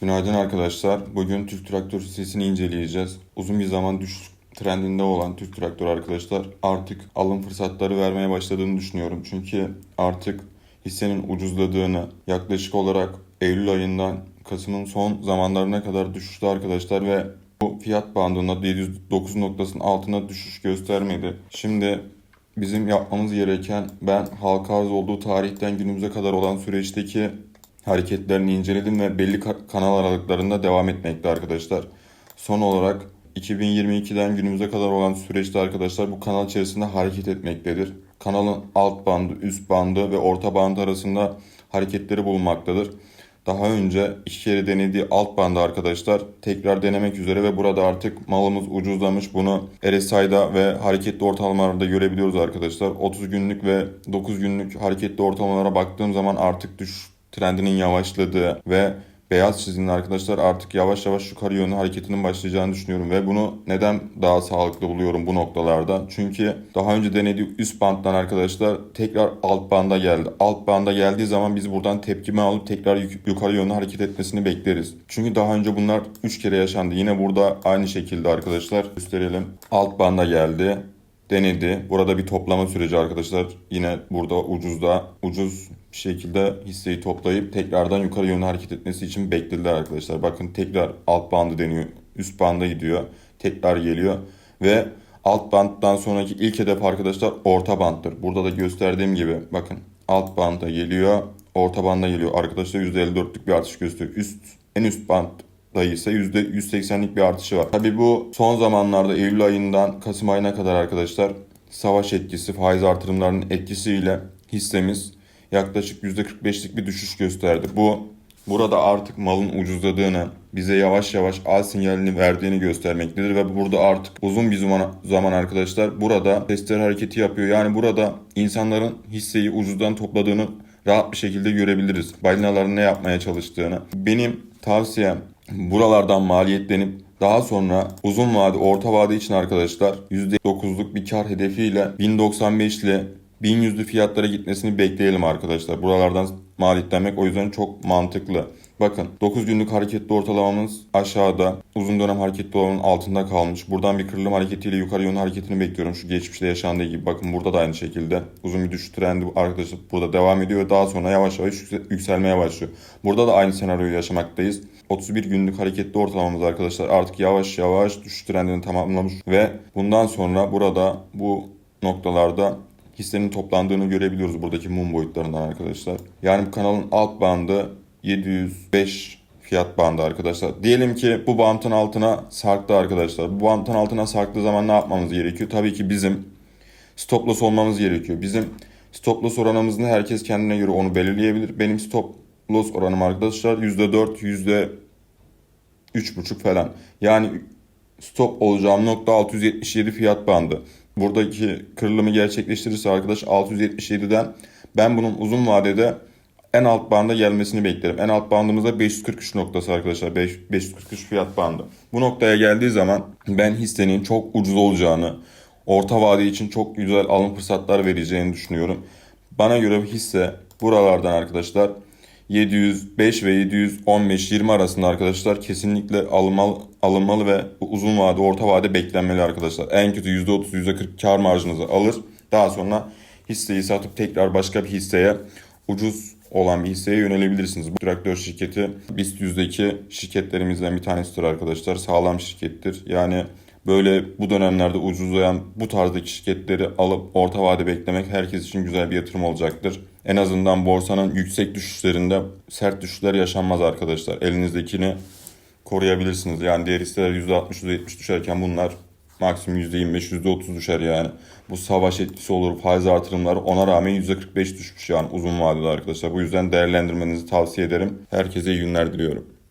Günaydın arkadaşlar. Bugün Türk Traktör hissesini inceleyeceğiz. Uzun bir zaman düşüş trendinde olan Türk Traktör arkadaşlar artık alım fırsatları vermeye başladığını düşünüyorum. Çünkü artık hissenin ucuzladığını yaklaşık olarak Eylül ayından Kasım'ın son zamanlarına kadar düşüştü arkadaşlar ve bu fiyat bandında 709 noktasının altına düşüş göstermedi. Şimdi bizim yapmamız gereken ben halka arz olduğu tarihten günümüze kadar olan süreçteki hareketlerini inceledim ve belli ka- kanal aralıklarında devam etmekte arkadaşlar. Son olarak 2022'den günümüze kadar olan süreçte arkadaşlar bu kanal içerisinde hareket etmektedir. Kanalın alt bandı, üst bandı ve orta bandı arasında hareketleri bulunmaktadır. Daha önce iki kere denediği alt bandı arkadaşlar tekrar denemek üzere ve burada artık malımız ucuzlamış. Bunu RSI'da ve hareketli ortalamalarda görebiliyoruz arkadaşlar. 30 günlük ve 9 günlük hareketli ortalamalara baktığım zaman artık düşüş trendinin yavaşladığı ve beyaz çizginin arkadaşlar artık yavaş yavaş yukarı yönlü hareketinin başlayacağını düşünüyorum ve bunu neden daha sağlıklı buluyorum bu noktalarda? Çünkü daha önce denediği üst banddan arkadaşlar tekrar alt banda geldi. Alt banda geldiği zaman biz buradan tepkime alıp tekrar yuk- yukarı yönlü hareket etmesini bekleriz. Çünkü daha önce bunlar 3 kere yaşandı. Yine burada aynı şekilde arkadaşlar gösterelim. Alt banda geldi denedi. Burada bir toplama süreci arkadaşlar. Yine burada ucuzda ucuz bir şekilde hisseyi toplayıp tekrardan yukarı yönlü hareket etmesi için beklediler arkadaşlar. Bakın tekrar alt bandı deniyor. Üst banda gidiyor. Tekrar geliyor ve alt banddan sonraki ilk hedef arkadaşlar orta banttır. Burada da gösterdiğim gibi bakın alt banda geliyor. Orta banda geliyor. Arkadaşlar %54'lük bir artış gösteriyor. Üst en üst band dayı ise %180'lik bir artışı var. Tabi bu son zamanlarda Eylül ayından Kasım ayına kadar arkadaşlar savaş etkisi, faiz artırımlarının etkisiyle hissemiz yaklaşık %45'lik bir düşüş gösterdi. Bu burada artık malın ucuzladığını, bize yavaş yavaş al sinyalini verdiğini göstermektedir ve burada artık uzun bir zaman, zaman arkadaşlar burada testler hareketi yapıyor. Yani burada insanların hisseyi ucuzdan topladığını rahat bir şekilde görebiliriz. Balinaların ne yapmaya çalıştığını. Benim tavsiyem buralardan maliyetlenip daha sonra uzun vade, orta vade için arkadaşlar %9'luk bir kar hedefiyle 1095 ile 1100'lü fiyatlara gitmesini bekleyelim arkadaşlar. Buralardan maliyetlenmek o yüzden çok mantıklı. Bakın 9 günlük hareketli ortalamamız aşağıda. Uzun dönem hareketli olanın altında kalmış. Buradan bir kırılım hareketiyle yukarı yönlü hareketini bekliyorum. Şu geçmişte yaşandığı gibi. Bakın burada da aynı şekilde. Uzun bir düşüş trendi arkadaşlar burada devam ediyor. ve Daha sonra yavaş yavaş yükse- yükselmeye başlıyor. Burada da aynı senaryoyu yaşamaktayız. 31 günlük hareketli ortalamamız arkadaşlar artık yavaş yavaş düşüş trendini tamamlamış. Ve bundan sonra burada bu noktalarda hissenin toplandığını görebiliyoruz buradaki mum boyutlarından arkadaşlar. Yani bu kanalın alt bandı 705 fiyat bandı arkadaşlar. Diyelim ki bu bantın altına sarktı arkadaşlar. Bu bantın altına sarktığı zaman ne yapmamız gerekiyor? Tabii ki bizim stop loss olmamız gerekiyor. Bizim stop loss oranımız ne? Herkes kendine göre onu belirleyebilir. Benim stop loss oranım arkadaşlar %4, %3,5 falan. Yani stop olacağım nokta 677 fiyat bandı. Buradaki kırılımı gerçekleştirirse arkadaş 677'den ben bunun uzun vadede en alt banda gelmesini beklerim. En alt bandımızda 543 noktası arkadaşlar. 5, 543 fiyat bandı. Bu noktaya geldiği zaman ben hissenin çok ucuz olacağını, orta vade için çok güzel alım fırsatlar vereceğini düşünüyorum. Bana göre hisse buralardan arkadaşlar 705 ve 715-20 arasında arkadaşlar kesinlikle alınmalı, alınmalı ve uzun vade, orta vade beklenmeli arkadaşlar. En kötü %30, %40 kar marjınızı alır. Daha sonra hisseyi satıp tekrar başka bir hisseye ucuz olan bir hisseye yönelebilirsiniz. Bu traktör şirketi BIST 100'deki şirketlerimizden bir tanesidir arkadaşlar. Sağlam şirkettir. Yani böyle bu dönemlerde ucuzlayan bu tarzdaki şirketleri alıp orta vade beklemek herkes için güzel bir yatırım olacaktır. En azından borsanın yüksek düşüşlerinde sert düşüşler yaşanmaz arkadaşlar. Elinizdekini koruyabilirsiniz. Yani diğer hisseler %60, %70 düşerken bunlar maksimum %25, %30 düşer yani. Bu savaş etkisi olur, faiz artırımları ona rağmen %45 düşmüş yani uzun vadede arkadaşlar. Bu yüzden değerlendirmenizi tavsiye ederim. Herkese iyi günler diliyorum.